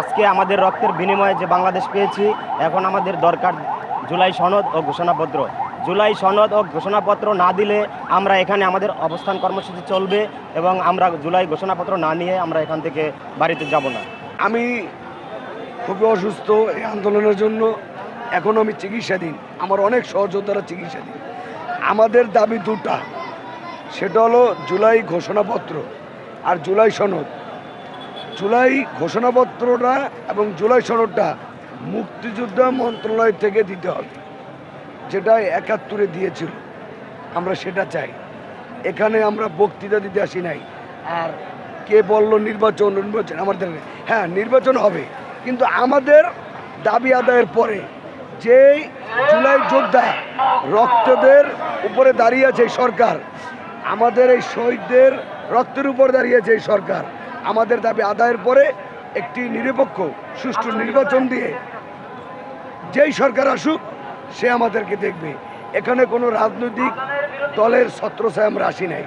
আজকে আমাদের রক্তের বিনিময়ে যে বাংলাদেশ পেয়েছি, এখন আমাদের দরকার জুলাই সনদ ও ঘোষণাপত্র। জুলাই সনদ ও ঘোষণাপত্র না দিলে আমরা এখানে আমাদের অবস্থান কর্মসূচি চলবে এবং আমরা জুলাই ঘোষণাপত্র না নিয়ে আমরা এখান থেকে বাড়িতে যাব না। আমি খুবই অসুস্থ এই আন্দোলনের জন্য। এখন আমি চিকিৎসাধীন। আমার অনেক সহযোদ্ধারা চিকিৎসাধীন। আমাদের দাবি দুটা। সেটা হলো জুলাই ঘোষণাপত্র আর জুলাই সনদ। জুলাই ঘোষণাপত্রটা এবং জুলাই সনদটা মুক্তিযোদ্ধা মন্ত্রণালয় থেকে দিতে হবে। যেটা একাত্তরে দিয়েছিল। আমরা সেটা চাই। এখানে আমরা বক্তৃতা দিতে আসি নাই। আর কে বলল নির্বাচন নির্বাচন আমাদের হ্যাঁ নির্বাচন হবে। কিন্তু আমাদের দাবি আদায়ের পরে যেই জুলাই যোদ্ধা রক্তদের উপরে দাঁড়িয়ে আছে সরকার, আমাদের এই শহীদদের রক্তের উপর দাঁড়িয়েছে এই সরকার আমাদের দাবি আদায়ের পরে একটি নিরপেক্ষ, সুষ্ঠু নির্বাচন দিয়ে যেই সরকার আসুক, সে আমাদেরকে দেখবে। এখানে কোনো রাজনৈতিক দলের ছত্রছায় আমরা আসি নাই।